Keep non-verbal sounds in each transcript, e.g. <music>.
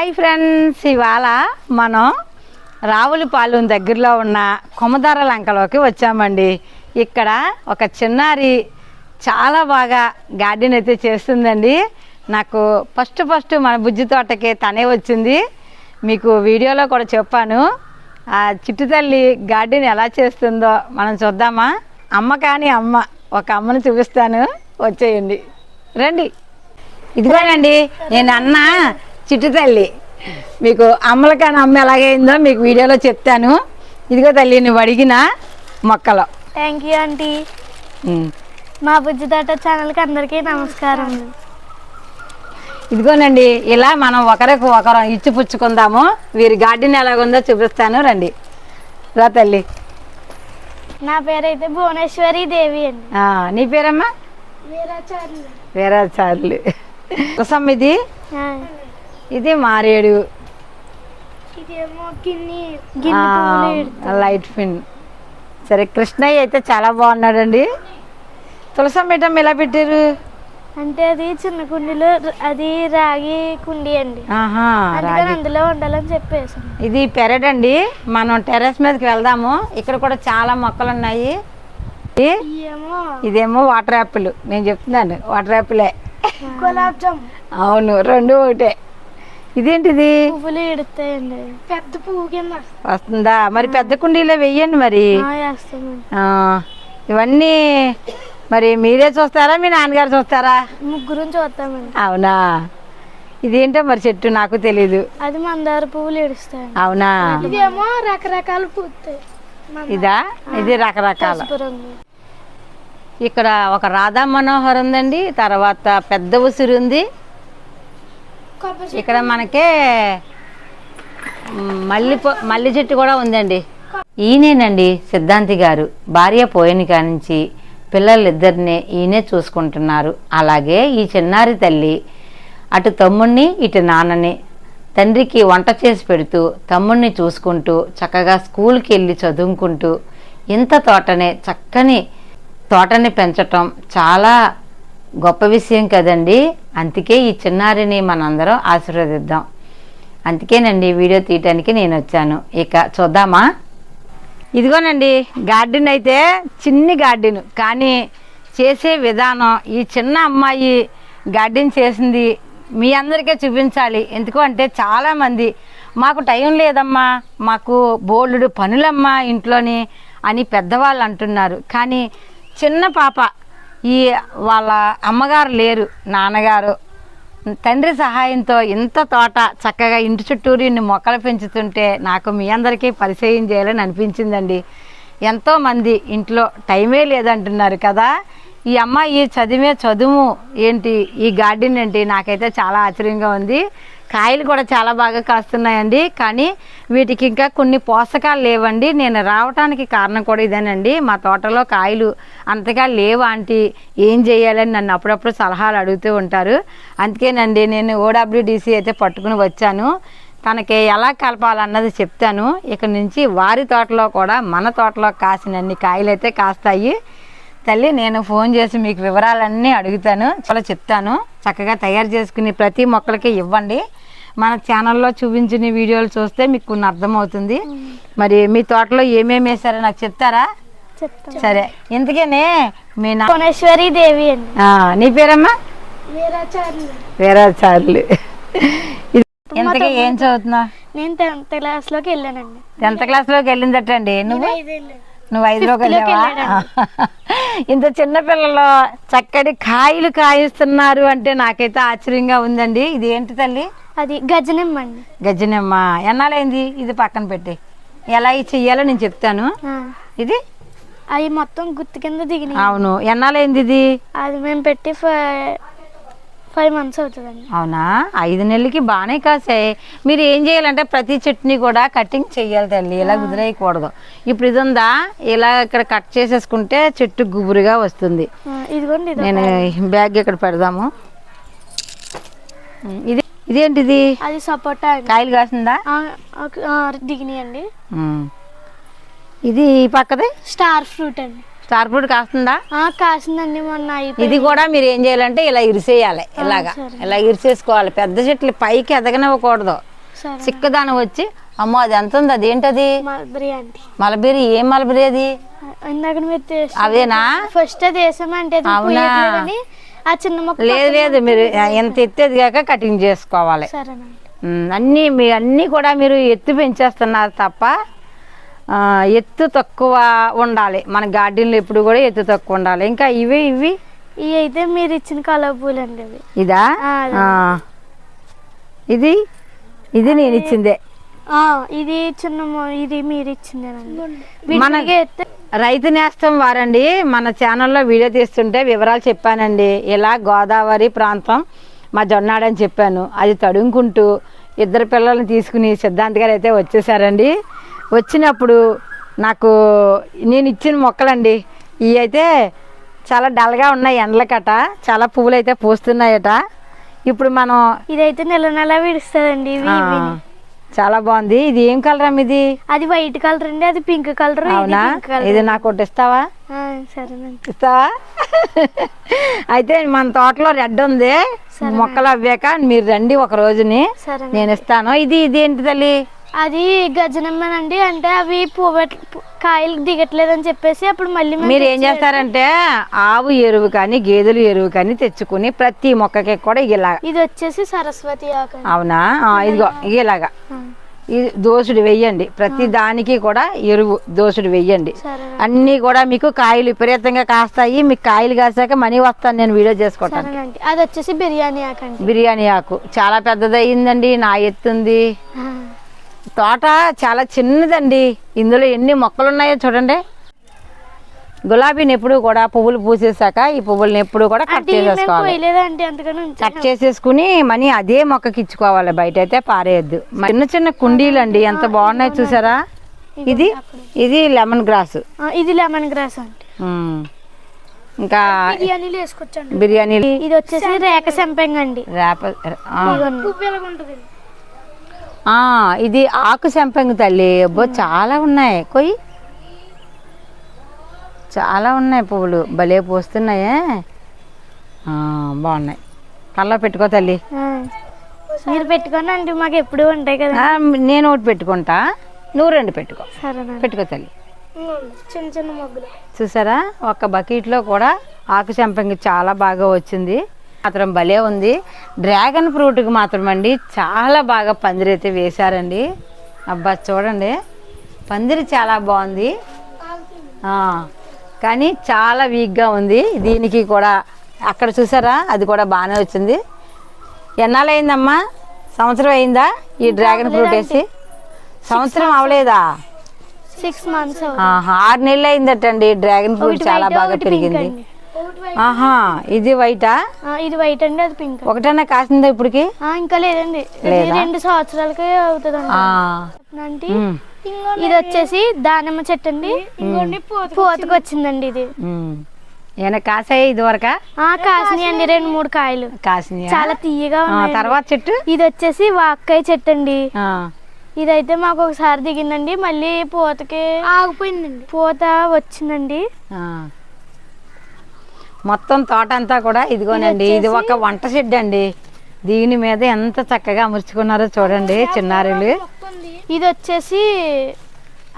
Hi friends ఇవాళ మనం రావులపాలెం దగ్గరలో ఉన్న కొమదార లంకలోకి వచ్చామండి. ఇక్కడ ఒక చిన్నారి చాలా బాగా గార్డెన్ అయితే చేస్తుందండి. నాకు ఫస్ట్ ఫస్ట్ మన బుజ్జి తోటకి తనే వచ్చింది. మీకు వీడియోలో కూడా చెప్పాను. ఆ చిట్టు తల్లి గార్డెన్ ఎలా చేస్తుందో మనం చూద్దామా? అమ్మ కానీ అమ్మ ఒక అమ్మను చూపిస్తాను. వచ్చేయండి. రండి. ఇదిగోనండి నేను అన్న చిట్టు తల్లి మీకు అమ్మలకాని అమ్మ ఎలాగైందో మీకు వీడియోలో చెప్తాను. ఇదిగో తల్లి నువ్వు అడిగిన మొక్కలు. Thank you aunty. మా బుజ్జి తాట ఛానల్కి అందరికీ నమస్కారం. ఇదిగోనండి ఇలా మనం ఒకరికి ఒకరు ఇచ్చి పుచ్చుకుందాము. వీరి గార్డెన్ ఎలాగుందో చూపిస్తాను రండి. రా తల్లి. నా పేరైతే భువనేశ్వరి దేవి అండి. నీ పేరమ్మా? వీరాచార్యులు. రసం ఇది ఆ, ఇది మారేడు. Light fin. సరే కృష్ణయ్య అయితే చాలా బాగున్నాడండి. తులసం మీటం ఎలా పెట్టారు? అంటే అది చిన్న కుండీలో అది రాగి కుండీ అండి. అందులో ఉండాలని చెప్పేసాను ఇది పెరడ్ అండి మనం టెర్రస్ మీదకి వెళ్దాము. ఇక్కడ కూడా చాలా మొక్కలు ఉన్నాయి ఇదేమో. Water apple. నేను చెప్తున్నాను వాటర్ యాపిలే. అవును రెండు ఒకటే. ఇదేంటిది? పువ్వులు పెద్ద పువ్వు కింద వస్తుందా? మరి పెద్ద కుండీలో వెయ్యండి మరి. ఆ, వేస్తామండి. ఆ, ఇవన్నీ మరి మీరే చూస్తారా? మీ నాన్నగారు చూస్తారా? ముగ్గురం చూస్తామండి. అవునా? ఇదేంటో మరి చెట్టు నాకు తెలీదు. అది మందార పువ్వులు ఇడుస్తాయండి అవునా? ఇదేమో రకరకాల పూస్తాయి ఇదా? ఇది రకరకాల. రంగు. ఇక్కడ ఒక రాధా మనోహర్ ఉందండి. తర్వాత పెద్ద ఉసిరి ఉంది. ఇక్కడ మనకే మల్లి మల్లి చెట్టు కూడా ఉందండి. ఈయనేనండి సిద్ధాంతి గారు. భార్య పోయిన కానించి పిల్లలిద్దరిని ఈయనే చూసుకుంటున్నారు. అలాగే ఈ చిన్నారి తల్లి అటు తమ్ముణ్ణి ఇటు నాన్నని తండ్రికి వంట చేసి పెడుతూ తమ్ముణ్ణి చూసుకుంటూ చక్కగా స్కూల్కి వెళ్ళి చదువుకుంటూ ఇంత తోటనే చక్కని తోటని పెంచటం చాలా గొప్ప విషయం కదండి. అందుకే ఈ చిన్నారిని మనందరం ఆశీర్వదిద్దాం. అందుకేనండి వీడియో తీయటానికి నేను వచ్చాను. ఇక చూద్దామా? ఇదిగోనండి గార్డెన్ అయితే చిన్ని గార్డెన్. కానీ చేసే విధానం ఈ చిన్న అమ్మాయి గార్డెన్ చేసింది మీ అందరికీ చూపించాలి. ఎందుకు అంటే చాలామంది మాకు టైం లేదమ్మా మాకు బోల్డు పనులమ్మా ఇంట్లోని అని పెద్దవాళ్ళు అంటున్నారు. కానీ చిన్న పాప ఈ వాళ్ళ అమ్మగారు లేరు నాన్నగారు. తండ్రి సహాయంతో ఇంత తోట చక్కగా ఇంటి చుట్టూరు ఇన్ని మొక్కలు పెంచుతుంటే నాకు మీ అందరికీ పరిచయం చేయాలని అనిపించిందండి. ఎంతోమంది ఇంట్లో టైమే లేదంటున్నారు కదా. ఈ అమ్మాయి చదివే చదువు ఏంటి? ఈ గార్డెన్ ఏంటి? నాకైతే చాలా ఆశ్చర్యంగా ఉంది. కాయలు కూడా చాలా బాగా కాస్తున్నాయండి. కానీ వీటికి ఇంకా కొన్ని పోషకాలు లేవండి. నేను రావటానికి కారణం కూడా ఇదేనండి. మా తోటలో కాయలు అంతగా లేవు ఆంటీ. ఏం చేయాలని నన్ను అప్పుడప్పుడు సలహాలు అడుగుతూ ఉంటారు. అందుకేనండి నేను ఓడబ్ల్యూడిసి అయితే పట్టుకుని వచ్చాను. తనకి ఎలా కలపాలన్నది చెప్తాను. ఇక నుంచి వారి తోటలో కూడా మన తోటలో కాసినన్ని కాయలు అయితే కాస్తాయి. తల్లి నేను ఫోన్ చేసి మీకు వివరాలన్నీ అడుగుతాను చాలా చెప్తాను. చక్కగా తయారు చేసుకుని ప్రతి మొక్కలకి ఇవ్వండి. మన ఛానల్లో చూపించిన వీడియోలు చూస్తే మీకు కొన్ని అర్థమవుతుంది. మరి మీ తోటలో ఏమేమి వేసారో నాకు చెప్తారా? సరే. ఇంతకేనే మీ భువనేశ్వరి దేవి నీ పేరమ్మా? వీరాచార్యులు. ఇంతకీ ఏం చదువుతున్నావు? నేను టెన్త్ క్లాస్లోకి వెళ్ళానండి. టెన్త్ క్లాస్లోకి వెళ్ళిందటండి. నువ్వు. నువ్వు ఐదులోకి లోకి వెళ్ళావా? <laughs> ఇంత చిన్న పిల్లలు చక్కటి కాయలు కాయిస్తున్నారు అంటే నాకైతే ఆశ్చర్యంగా ఉందండి. ఇది ఏంటి తల్లి? అది గజనిమ్మండి గజ్జనమ్మ ఎన్నాలైంది ఇది పక్కన పెట్టి. ఎలా ఇది చెయ్యాలో నేను చెప్తాను. ఇది? అవి మొత్తం గుర్తు కింద దిగినాయి. అవును. ఎన్నాలైంది ఇది? అది మేము పెట్టి ఫైవ్ మంత్స్ అవుతుందండి. అవునా? ఐదు నెలలకి బాగానే కాసాయి మీరు ఏం చేయాలంటే ప్రతి చెట్టుని కూడా కటింగ్ చెయ్యాలి తల్లి ఇలా కుదిరేయకూడదు. ఇప్పుడు ఇది ఉందా ఇలా ఇక్కడ కట్ చేసేసుకుంటే చెట్టు గుబురుగా వస్తుంది. ఇదిగోండి ఇది నేను బ్యాగ్ ఇక్కడ పెడదాము. ఇది ఇదేంటిది? అది సపోటా కాయలు కాసిందా? దిగినాయండి. ఇది పక్కది? స్టార్ ఫ్రూట్ అండి. స్టార్ ఫ్రూట్ కాస్తుందా? ఆ, కాసిందండి మొన్న ఇది కూడా మీరు ఏం చేయాలంటే ఇలా ఇరిసేయాలి ఇలాగా. ఇలా ఇరిసేసుకోవాలి. పెద్ద చెట్లు పైకి ఎదగనివ్వకూడదు. చిక్కదానం వచ్చి అమ్మో అది ఎంత ఉంది? అది ఏంటది మల్బరీ ఏం మలబేరి అది? అదేనా ఫస్ట్ అది వేసామంటే అవునా? ఆ చిన్న మొక్క లేదు లేదు. మీరు ఎంత ఎత్తేది కాక కటింగ్ చేసుకోవాలి. అన్నీ మీ అన్నీ కూడా మీరు ఎత్తు పెంచేస్తున్నారు తప్ప ఎత్తు తక్కువ ఉండాలి. మన గార్డెన్లో ఎప్పుడు కూడా ఎత్తు తక్కువ ఉండాలి. ఇంకా ఇవి ఇవి? ఇవి అయితే మీరు ఇచ్చిన కలర్ పూలు అండి అవి. ఇదా. ఇది? ఇది నేను ఇచ్చిందే. ఇది చిన్న ఇది మీరు ఇచ్చిందేనండి. మన విడిగా ఎత్తే రైతు నేస్తం వారండి మన ఛానల్లో వీడియో తీస్తుంటే వివరాలు చెప్పానండి. ఇలా గోదావరి ప్రాంతం మా జొన్నాడని చెప్పాను. అది తడుముకుంటూ ఇద్దరు పిల్లల్ని తీసుకుని సిద్ధాంత్ గారు అయితే వచ్చేసారండి. వచ్చినప్పుడు నాకు నేను ఇచ్చిన మొక్కలండి. ఇవి అయితే చాలా డల్గా ఉన్నాయి ఎండలకట. చాలా పువ్వులు అయితే పూస్తున్నాయట. ఇప్పుడు మనం ఇదైతే నెల నెల విడుస్తుందండి. చాలా బాగుంది. ఇది ఏం కలర్ అమ్మ ఇది అది వైట్ కలర్ అండి అది పింక్ కలర్ ఇది అవునా? ఇది నాకు ఒకటి ఇస్తావా? ఇస్తావా? <laughs> అయితే మన తోటలో రెడ్ ఉంది. మొక్కలు అవ్వాక మీరు రండి ఒక రోజుని. నేను ఇస్తాను. ఇది ఇది ఏంటి తల్లి? అది గజనమ్మనండి. అంటే అవి పువ్వు కాయలు దిగట్లేదని చెప్పేసి అప్పుడు మళ్ళీ మీరు ఏం చేస్తారంటే ఆవు ఎరువు కానీ గేదెలు ఎరువు కానీ తెచ్చుకుని ప్రతి మొక్కకి కూడా ఇలా ఇది వచ్చేసి సరస్వతి ఆకు. అవునా? ఇదిగో ఇలాగా ఇది దోసుడు వెయ్యండి. ప్రతి దానికి కూడా ఎరువు దోసుడు వెయ్యండి. అన్నీ కూడా మీకు కాయలు విపరీతంగా కాస్తాయి. మీకు కాయలు కాసాక మనీ వస్తాను నేను వీడియో సరేనండి. అది వచ్చేసి బిర్యానీ ఆకు బిర్యానీ ఆకు. చాలా పెద్దదయ్యిందండి నా ఎత్తుంది. తోట చాలా చిన్నదండి. ఇందులో ఎన్ని మొక్కలు ఉన్నాయో చూడండి. గులాబీని ఎప్పుడు కూడా పువ్వులు పూసేసాక ఈ పువ్వులను ఎప్పుడు కూడా కట్ చేసేసుకోవాలి. కట్ చేసేసుకుని మనీ అదే మొక్కకి ఇచ్చుకోవాలి. బయట అయితే పారేయద్దు చిన్న చిన్న కుండీలు అండి ఎంత బాగున్నాయి చూసారా? ఇది ఇది లెమన్ గ్రాస్. ఇది లెమన్ గ్రాస్ అండి. ఇంకా బిర్యానీ ఇది వచ్చేసి రేఖ సంపెంగ అండి రేప ఇది ఆకు సంపంగి తల్లి. అబ్బో చాలా ఉన్నాయి. కొయ్యి చాలా ఉన్నాయి పువ్వులు. భలే పూస్తున్నాయే. బాగున్నాయి. కళ్ళ పెట్టుకో తల్లి. మీరు పెట్టుకోండి అండి మాకు ఎప్పుడు ఉంటాయి కదా. నేను ఒకటి పెట్టుకుంటా. నువ్వు రెండు పెట్టుకో. పెట్టుకో తల్లి. చిన్న చిన్న మొగ్గులు. చూసారా? ఒక బకెట్లో కూడా ఆకు సంపంగి చాలా బాగా వచ్చింది. మాత్రం భలే ఉంది. డ్రాగన్ ఫ్రూట్కి మాత్రం అండి చాలా బాగా పందిరి అయితే వేశారండి. అబ్బా చూడండి. పందిరి చాలా బాగుంది. కానీ చాలా వీక్గా ఉంది. దీనికి కూడా అక్కడ చూసారా? అది కూడా బాగానే వచ్చింది. ఎన్నాళ్ళు అయిందమ్మా సంవత్సరం అయిందా ఈ డ్రాగన్ ఫ్రూట్ వేసి? సంవత్సరం అవలేదా సిక్స్ మంత్స్ ఆరు నెలలు అయిందటండి డ్రాగన్ ఫ్రూట్ చాలా బాగా పెరిగింది. ఆహా ఇది వైటా? ఇది వైట్ అండి అది పింక్. ఒకటన్నా కాసిందా ఇప్పటికి? ఇంకా లేదండి? రెండు సంవత్సరాలకి అవుతుందండి. ఆ, అంటే ఉమ్, ఇది వచ్చేసి దానిమ్మ చెట్టు అండి. పూతకు వచ్చిందండి ఇది. ఏమైనా కాసాయి ఇది వరకా? ఆ కాసినాయి అండి రెండు మూడు కాయలు. కాసినాయా? చాలా తీయగా తర్వాత చెట్టు? ఇది వచ్చేసి వాక్కాయ చెట్టు అండి. ఆ, ఇదైతే మాకు ఒకసారి దిగిందండి మళ్ళీ పూతకి ఆగిపోయిందండి. పూత వచ్చిందండి. ఆ. మొత్తం తోట అంతా కూడా ఇదిగోనండి. ఇది ఒక వంట షెడ్ అండి దీని మీద ఎంత చక్కగా అమర్చుకున్నారో చూడండి చిన్నారులు. ఇది వచ్చేసి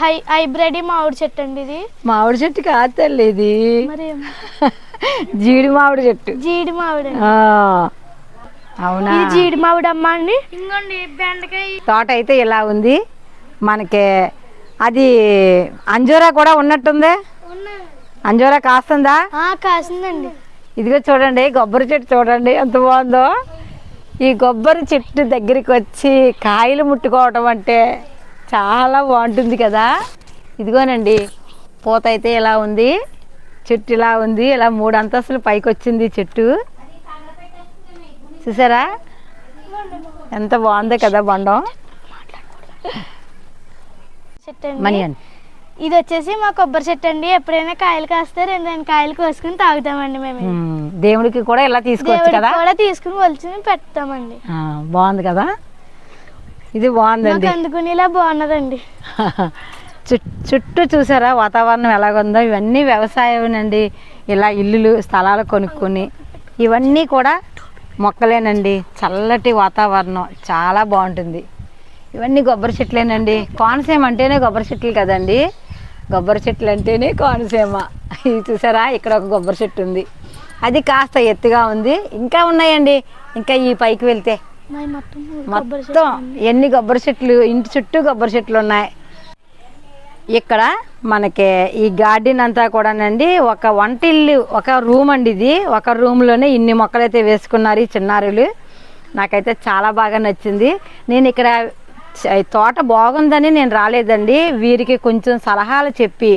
హై హైబ్రిడ్ మామిడి చెట్టు అండి ఇది. మామిడి చెట్టు కాదు తల్లి ఇది. మరి <laughs> జీడి మామిడి చెట్టు. జీడి మామిడి అవునా? జీడి మామిడి అమ్మ అండి. ఇంకోండి బెండకాయ. తోట అయితే ఇలా ఉంది. మనకి అది అంజూరా కూడా ఉన్నట్టుంది? అంజూరా కాస్తుందా? ఆ, కాసిందండి ఇదిగో చూడండి కొబ్బరి చెట్టు చూడండి ఎంత బాగుందో. ఈ కొబ్బరి చెట్టు దగ్గరికి వచ్చి కాయలు ముట్టుకోవటం అంటే చాలా బాగుంటుంది కదా. ఇదిగోనండి పూత అయితే ఇలా ఉంది చెట్టు ఇలా ఉంది ఇలా మూడు అంతస్తులు పైకి వచ్చింది చెట్టు. చూసారా? ఎంత బాగుందో కదా బండం. అని ఇది వచ్చేసి మా కొబ్బరి చెట్టు అండి. ఎప్పుడైనా కాయలు కాస్తే రెండు రెండు కాయలు కోసుకుని తాగుతామండి మేము. దేవుడికి కూడా ఇలా తీసుకోవచ్చు కదా? కూడా తీసుకుని వలిచి పెడతామండి. బాగుంది కదా? ఇది బాగుందండి. మాకు అందుకునేలా బాగున్నదండి. <laughs> చుట్- చుట్టూ చూసారా వాతావరణం ఎలాగుందో? ఇవన్నీ వ్యవసాయమేనండి. ఇలా ఇల్లులు స్థలాలు కొనుక్కొని ఇవన్నీ కూడా మొక్కలేనండి. చల్లటి వాతావరణం. చాలా బాగుంటుంది. ఇవన్నీ కొబ్బరి చెట్లేనండి. కోనసీమ అంటేనే కొబ్బరి చెట్లు కదండి. కొబ్బరి చెట్లు అంటేనే కోనసీమ. ఇది చూసారా? ఇక్కడ ఒక కొబ్బరి చెట్టు ఉంది. అది కాస్త ఎత్తుగా ఉంది. ఇంకా ఉన్నాయండి. ఇంకా ఈ పైకి వెళ్తే. మొత్తం ఎన్ని కొబ్బరి చెట్లు ఇంటి చుట్టూ కొబ్బరి చెట్లు ఉన్నాయి. ఇక్కడ మనకి ఈ గార్డెన్ అంతా కూడానండి. ఒక వంటిల్లు ఒక రూమ్ అండి ఇది. ఒక రూమ్లోనే ఇన్ని మొక్కలైతే వేసుకున్నారు ఈ చిన్నారులు. నాకైతే చాలా బాగా నచ్చింది. నేను ఇక్కడ తోట బాగుందని నేను రాలేదండి. వీరికి కొంచెం సలహాలు చెప్పి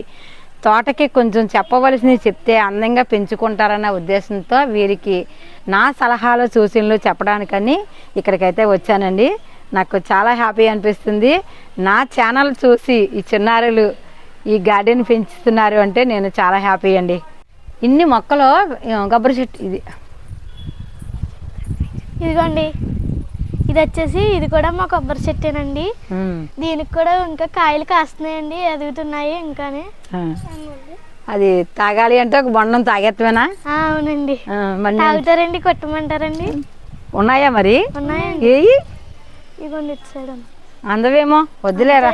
తోటకి కొంచెం చెప్పవలసినవి చెప్తే అందంగా పెంచుకుంటారన్న ఉద్దేశంతో వీరికి నా సలహాలు సూచనలు చెప్పడానికని ఇక్కడికైతే వచ్చానండి. నాకు చాలా హ్యాపీ అనిపిస్తుంది. నా ఛానల్ చూసి ఈ చిన్నారులు ఈ గార్డెన్ పెంచుతున్నారు అంటే నేను చాలా హ్యాపీ అండి. ఇన్ని మొక్కలు కొబ్బరి చెట్టు ఇది. ఇదిగోండి. ఇది వచ్చేసి ఇది కూడా మా కొబ్బరి చెట్టేనండి. దీనికి కూడా ఇంకా కాయలు కాస్తున్నాయండి ఎదుగుతున్నాయి ఇంకానే. అది తాగాలి అంటే ఒక బొండం తాగెత్తమేనా? అవునండి. తాగుతారండి కొట్టమంటారండి. ఉన్నాయా మరి? ఉన్నాయండి. ఏయి? సైడ్ అందవేమో? వద్దులేరా.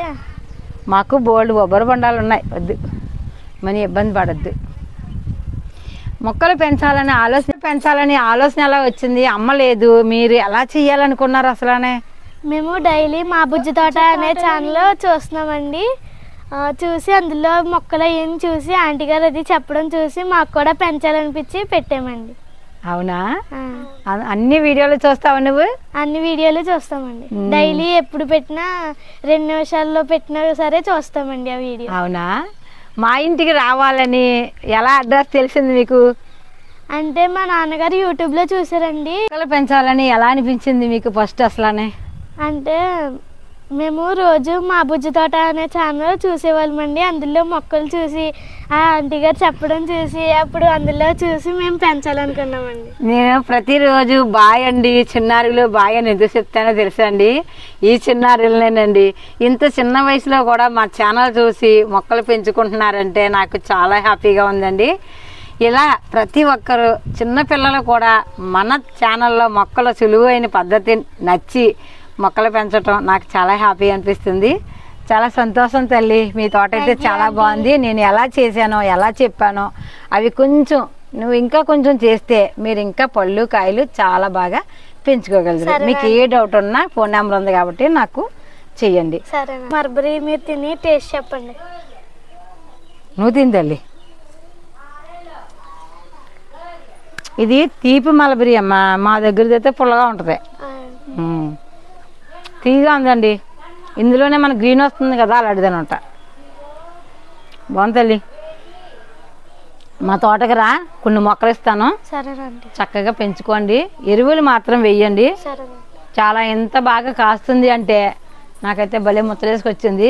మాకు బోల్డ్ బొబ్బరి బొండాలు ఉన్నాయి. వద్దు. మనీ ఇబ్బంది పడద్దు. మొక్కలు పెంచాలని ఆలోచన పెంచాలని ఆలోచన ఎలా వచ్చింది? అమ్మ లేదు మీరు ఎలా చెయ్యాలనుకున్నారు అసలనే? మేము డైలీ మా బుజ్జి తోట అనే ఛానల్ చూస్తున్నామండి. చూసి అందులో మొక్కలు అయ్యని చూసి ఆంటీ గారు అది చెప్పడం చూసి మాకు కూడా పెంచాలనిపించి పెట్టామండి. అవునా? అ- అన్ని వీడియోలు చూస్తావు నువ్వు? అన్ని వీడియోలు చూస్తామండి. డైలీ ఎప్పుడు పెట్టినా రెండు నిమిషాల్లో పెట్టినా సరే చూస్తామండి ఆ వీడియో. అవునా? మా ఇంటికి రావాలని ఎలా అడ్రస్ తెలిసింది మీకు? అంటే మా నాన్నగారు యూట్యూబ్లో చూసారండి పెంచాలని ఎలా అనిపించింది మీకు ఫస్ట్ అసలనే? అంటే మేము రోజు మా బుజ్జి తోట అనే ఛానల్ చూసేవాళ్ళమండి. అందులో మొక్కలు చూసి ఆ ఆంటీ గారు చెప్పడం చూసి అప్పుడు అందులో చూసి మేము పెంచాలనుకున్నామండి. నేను ప్రతిరోజు బాయ్ అండి చిన్నారులు బాయ్ అని ఎందుకు చెప్తానో తెలుసా అండి? ఈ చిన్నారులనేనండి ఇంత చిన్న వయసులో కూడా మా ఛానల్ చూసి మొక్కలు పెంచుకుంటున్నారంటే నాకు చాలా హ్యాపీగా ఉందండి. ఇలా ప్రతి ఒక్కరు చిన్నపిల్లలు కూడా మన ఛానల్లో మొక్కలు సులువైన పద్ధతి నచ్చి మొక్కలు పెంచడం నాకు చాలా హ్యాపీ అనిపిస్తుంది. చాలా సంతోషం తల్లి. మీ తోట అయితే చాలా బాగుంది. నేను ఎలా చేశానో ఎలా చెప్పానో అవి కొంచెం నువ్వు ఇంకా కొంచెం చేస్తే మీరు ఇంకా పళ్ళు కాయలు చాలా బాగా పెంచుకోగలరు. మీకు ఏ డౌట్ ఉన్నా ఫోన్ నెంబర్ ఉంది కాబట్టి నాకు చెయ్యండి. మర్బరీ మీరు తిని టేస్ట్ చెప్పండి. నువ్వు తిని తల్లి. ఇది తీపి మలబరి అమ్మ. మా దగ్గర అయితే పుల్లగా ఉంటుంది. తీగా ఉందండి. ఇందులోనే మన గ్రీన్ వస్తుంది కదా అలాంటిదనమాట. బాగుంది మా తోటకి రా కొన్ని మొక్కలు ఇస్తాను. చక్కగా పెంచుకోండి. ఎరువులు మాత్రం వెయ్యండి చాలా ఎంత బాగా కాస్తుంది అంటే నాకైతే భలే ముచ్చలేసుకొచ్చింది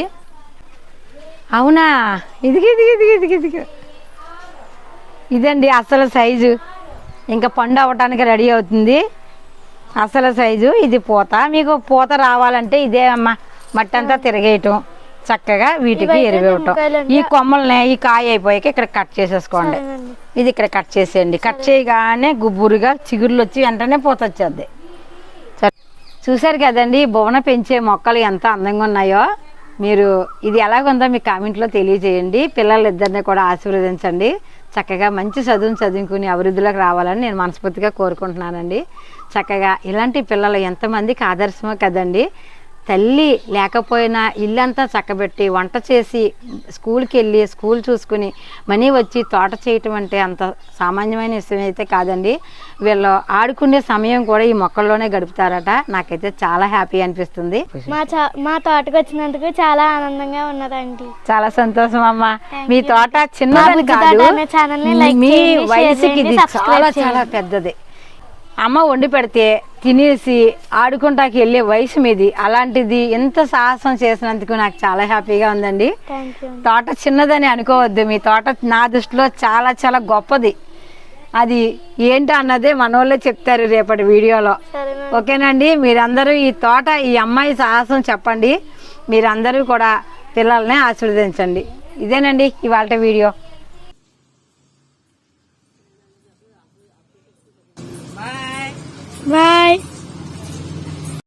అవునా? ఇదిగి ఇదిగి ఇదిగి ఇదిగి ఇదిగి. ఇదండి అసలు సైజు. ఇంకా పండు అవ్వటానికి రెడీ అవుతుంది. అసలు సైజు ఇది పూత. మీకు పూత రావాలంటే ఇదే అమ్మ మట్టి అంతా తిరగేయటం చక్కగా వీటికి ఎరువేయటం. ఈ కొమ్మల్ని ఈ కాయ అయిపోయాక ఇక్కడ కట్ చేసేసుకోండి. ఇది ఇక్కడ కట్ చేసేయండి. కట్ చేయగానే గుబ్బురుగా చిగుర్లు వచ్చి వెంటనే పూత వచ్చేద్ది. సరే. చూశారు కదండి భువన పెంచే మొక్కలు ఎంత అందంగా ఉన్నాయో. మీరు ఇది ఎలాగుందో మీ కామెంట్లో తెలియజేయండి. పిల్లలిద్దరిని కూడా ఆశీర్వదించండి. చక్కగా మంచి చదువుని చదువుకుని అభివృద్ధిలోకి రావాలని నేను మనస్ఫూర్తిగా కోరుకుంటున్నానండి. చక్కగా ఇలాంటి పిల్లలు ఎంతమందికి ఆదర్శమో కదండి. తల్లి లేకపోయినా ఇల్లంతా చక్కబెట్టి వంట చేసి స్కూల్కి వెళ్ళి స్కూల్ చూసుకుని మనీ వచ్చి తోట చేయటం అంటే అంత సామాన్యమైన విషయం అయితే కాదండి. వీళ్ళు ఆడుకునే సమయం కూడా ఈ మొక్కల్లోనే గడుపుతారట. నాకైతే చాలా హ్యాపీ అనిపిస్తుంది. మా తోటకు వచ్చినందుకు చాలా ఆనందంగా ఉన్నదండి. చాలా సంతోషం అమ్మ. మీ. తోట మా చిన్నదని బుజ్జి కాదు. తోట అనే channel ని like మీ వయసుకి చాలా. చాలా పెద్దది. అమ్మ వండి పెడితే తినేసి ఆడుకుంటాకి వెళ్ళే వయసు మీది. అలాంటిది ఎంత సాహసం చేసినందుకు నాకు చాలా హ్యాపీగా ఉందండి. తోట చిన్నదని అనుకోవద్దు. మీ తోట నా దృష్టిలో చాలా చాలా గొప్పది. అది ఏంటి అన్నదే మనోళ్ళే చెప్తారు రేపటి వీడియోలో. ఓకేనండి? మీరందరూ ఈ తోట ఈ అమ్మాయి సాహసం చెప్పండి. మీరందరూ కూడా పిల్లల్ని ఆశీర్వదించండి. ఇదేనండి ఇవాళ వీడియో. బాయ్